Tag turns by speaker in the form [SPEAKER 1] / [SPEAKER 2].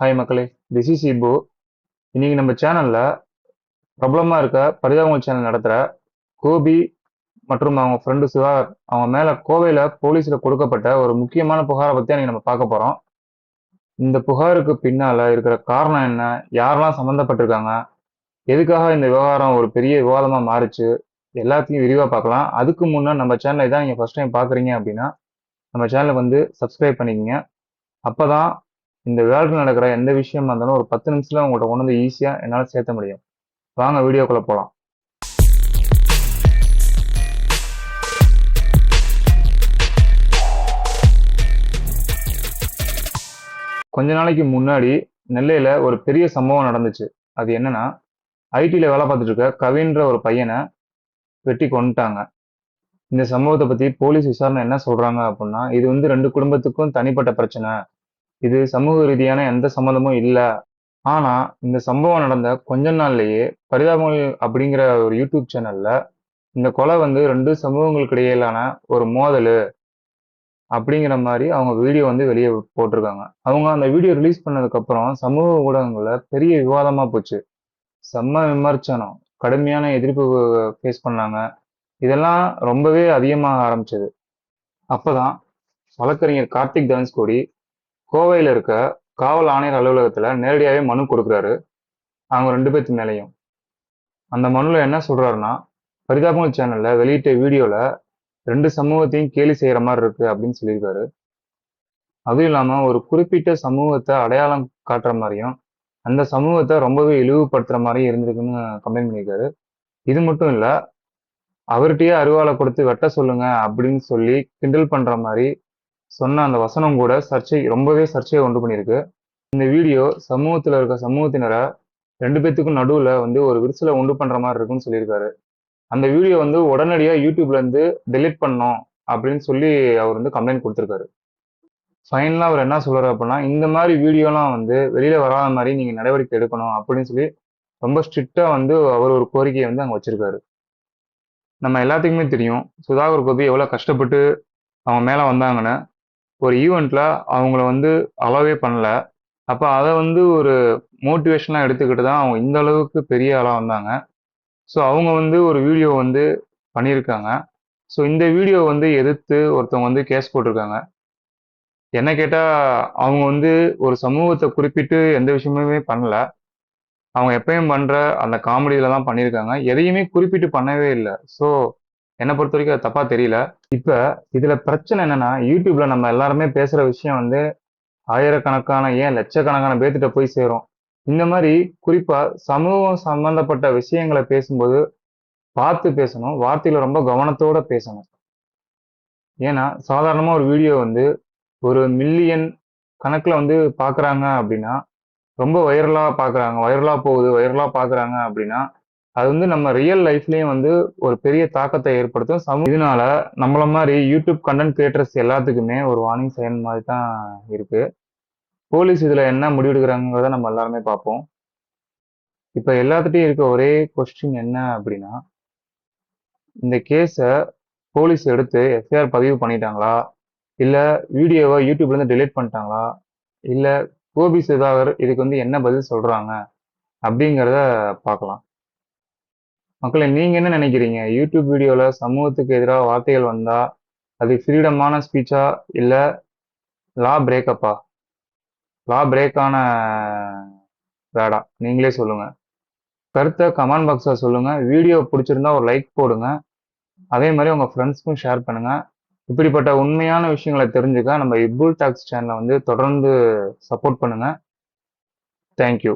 [SPEAKER 1] Hi மக்களே this is இபோ இன்னைக்கு நம்ம சேனல்ல பிரபலமா இருக்க பரிதாபங்கள் சேனல் நடத்துற கோபி மற்றும் அவங்க ஃப்ரெண்டு சிவார் அவங்க மேல கோவையில போலீஸ்ல கொடுக்கப்பட்ட ஒரு முக்கியமான புகாரை பத்தி இன்னைக்கு நம்ம பார்க்க போறோம். இந்த புகாருக்கு பின்னால இருக்கிற காரணம் என்ன? யாரெல்லாம் சம்மந்தப்பட்டிருக்காங்க எதுக்காக இந்த விவகாரம் ஒரு பெரிய விவாதமா மாறுச்சு? எல்லாத்தையும் விரிவா பார்க்கலாம். அதுக்கு முன்னே நம்ம சேனலை தான் நீங்க ஃபர்ஸ்ட் டைம் பாக்குறீங்க அப்படின்னா நம்ம சேனலை வந்து சப்ஸ்கிரைப் அப்போ தான் இந்த வேர்ல்டில் நடக்கிற எந்த விஷயமா இருந்தாலும் ஒரு பத்து நிமிஷத்தில் உங்கள்கிட்ட கொண்டு வந்து ஈஸியாக என்னால் சேர்த்த முடியும். வாங்க வீடியோக்குள்ளே போகலாம் கொஞ்ச நாளைக்கு முன்னாடி நெல்லையில் ஒரு பெரிய சம்பவம் நடந்துச்சு. அது என்னன்னா ஐடியில் வேலை பார்த்துட்டு இருக்க கவின்ற ஒரு பையனை வெட்டி கொண்டுட்டாங்க இந்த சம்பவத்தை பற்றி போலீஸ் விசாரணை என்ன சொல்கிறாங்க அப்படின்னா இது வந்து ரெண்டு குடும்பத்துக்கும் தனிப்பட்ட பிரச்சனை. இது சமூக ரீதியான எந்த சம்மந்தமும் இல்லை. ஆனால் இந்த சம்பவம் நடந்த கொஞ்ச நாள்லயே பரிதாபங்கள் அப்படிங்கிற ஒரு யூடியூப் சேனல்ல இந்த கொலை வந்து ரெண்டு சமூகங்களுக்கு இடையிலான ஒரு மோதல் அப்படிங்கிற மாதிரி அவங்க வீடியோ வந்து வெளியே போட்டிருக்காங்க. அவங்க அந்த வீடியோ ரிலீஸ் பண்ணதுக்கப்புறம் சமூக ஊடகங்களில் பெரிய விவாதமாக போச்சு. செம்ம விமர்சனம் கடுமையான எதிர்ப்பு ஃபேஸ் பண்ணாங்க. இதெல்லாம் ரொம்பவே அதிகமாக ஆரம்பிச்சது. அப்போதான் வழக்கறிஞர் கார்த்திக் தனுஷ்கோடி கோவையில் இருக்க காவல் ஆணையர் அலுவலகத்தில் நேரடியாகவே மனு கொடுக்குறாரு. அவங்க ரெண்டு பேர்த்து மேலேயும். அந்த மனுல என்ன சொல்கிறாருன்னா பரிதாபங்கள் சேனலில் வெளியிட்ட வீடியோவில் ரெண்டு சமூகத்தையும் கேலி செய்கிற மாதிரி இருக்குது அப்படின்னு சொல்லியிருக்காரு. அதுவும் இல்லாமல் ஒரு குறிப்பிட்ட சமூகத்தை அடையாளம் காட்டுற மாதிரியும் அந்த சமூகத்தை ரொம்பவே இழிவுபடுத்துகிற மாதிரியும் இருந்திருக்குன்னு கம்ப்ளைண்ட் பண்ணியிருக்காரு. இது மட்டும் இல்லை அவர்கிட்டயே அருவாளை கொடுத்து வெட்ட சொல்லுங்க அப்படின்னு சொல்லி கிண்டல் பண்ணுற மாதிரி சொன்ன அந்த வசனம் கூட சர்ச்சை ரொம்பவே சர்ச்சையை உண்டு பண்ணியிருக்கு. இந்த வீடியோ சமூகத்தில் இருக்க சமூகத்தினரை ரெண்டு பேத்துக்கும் நடுவில் வந்து ஒரு விரிசலை உண்டு பண்ணுற மாதிரி இருக்குன்னு சொல்லியிருக்காரு. அந்த வீடியோ வந்து உடனடியாக யூடியூப்லேருந்து டெலிட் பண்ணோம் அப்படின்னு சொல்லி அவர் வந்து கம்ப்ளைண்ட் கொடுத்துருக்காரு. ஃபைனலாக அவர் என்ன சொல்கிறார் அப்படின்னா இந்த மாதிரி வீடியோலாம் வந்து வெளியில் வராத மாதிரி நீங்கள் நடவடிக்கை எடுக்கணும் அப்படின்னு சொல்லி ரொம்ப ஸ்ட்ரிக்டாக வந்து அவர் ஒரு கோரிக்கையை வந்து அங்கே வச்சிருக்காரு. நம்ம எல்லாத்துக்குமே தெரியும் சுதாகர் கோபி எவ்வளோ கஷ்டப்பட்டு அவங்க மேலே வந்தாங்கன்னு. ஒரு ஈவெண்ட்ல அவங்கள வந்து அளவே பண்ணல. அப்ப அதை வந்து ஒரு மோட்டிவேஷனா எடுத்துக்கிட்டு தான் அவங்க இந்த அளவுக்கு பெரிய ஆளா வந்தாங்க. ஸோ அவங்க வந்து ஒரு வீடியோ வந்து பண்ணியிருக்காங்க. ஸோ இந்த வீடியோ வந்து எதிர்த்து ஒருத்தவங்க வந்து கேஸ் போட்டிருக்காங்க. என்ன கேட்டால் அவங்க வந்து ஒரு சமூகத்தை குறிப்பிட்டு எந்த விஷயமுமே பண்ணல. அவங்க எப்பயும் பண்ணுற அந்த காமெடியில தான் பண்ணியிருக்காங்க. எதையுமே குறிப்பிட்டு பண்ணவே இல்லை. ஸோ என்னை பொறுத்த வரைக்கும் அது தப்பா தெரியல. இப்ப இதுல பிரச்சனை என்னன்னா யூடியூப்ல நம்ம எல்லாருமே பேசுற விஷயம் வந்து ஆயிரக்கணக்கான ஏன் லட்சக்கணக்கான பேர்த்திட்ட போய் சேரும். இந்த மாதிரி குறிப்பா சமூகம் சம்பந்தப்பட்ட விஷயங்களை பேசும்போது பார்த்து பேசணும் வார்த்தையில ரொம்ப கவனத்தோட பேசணும். ஏன்னா சாதாரணமா ஒரு வீடியோ வந்து ஒரு மில்லியன் கணக்குல வந்து பாக்குறாங்க அப்படின்னா ரொம்ப வைரலா பாக்குறாங்க வைரலா போகுது வைரலா பாக்குறாங்க அப்படின்னா அது வந்து நம்ம ரியல் லைஃப்லயும் வந்து ஒரு பெரிய தாக்கத்தை ஏற்படுத்தும். சமூக இதனால நம்மள மாதிரி யூடியூப் கண்டென்ட் கிரியேட்டர்ஸ் எல்லாத்துக்குமே ஒரு வார்னிங் சைன் மாதிரி தான் இருக்கு. போலீஸ் இதுல என்ன முடிவெடுக்கிறாங்கிறத நம்ம எல்லாருமே பார்ப்போம். இப்ப எல்லாத்துட்டையும் இருக்க ஒரே கொஸ்டின் என்ன அப்படின்னா இந்த கேஸை போலீஸ் எடுத்து எஃப்ஐஆர் பதிவு பண்ணிட்டாங்களா? இல்ல வீடியோவை யூடியூப்ல இருந்து பண்ணிட்டாங்களா? இல்ல கோபி சுதாகர் இதுக்கு வந்து என்ன பதில் சொல்றாங்க? அப்படிங்கிறத பார்க்கலாம். மக்களை நீங்கள் என்ன நினைக்கிறீங்க? யூடியூப் வீடியோவில் சமூகத்துக்கு எதிராக வார்த்தைகள் வந்தால் அது ஃப்ரீடமான ஸ்பீச்சா இல்லை லா பிரேக்கப்பா லா பிரேக்கான வேடா? நீங்களே சொல்லுங்கள் கருத்தை கமெண்ட் பாக்ஸில் சொல்லுங்கள் வீடியோ பிடிச்சிருந்தா ஒரு லைக் போடுங்க. அதே மாதிரி உங்கள் ஃப்ரெண்ட்ஸ்க்கும் ஷேர் பண்ணுங்கள் இப்படிப்பட்ட உண்மையான விஷயங்களை தெரிஞ்சுக்க நம்ம இபுல் டாக்ஸ் சேனலை வந்து தொடர்ந்து சப்போர்ட் பண்ணுங்கள் தேங்க்யூ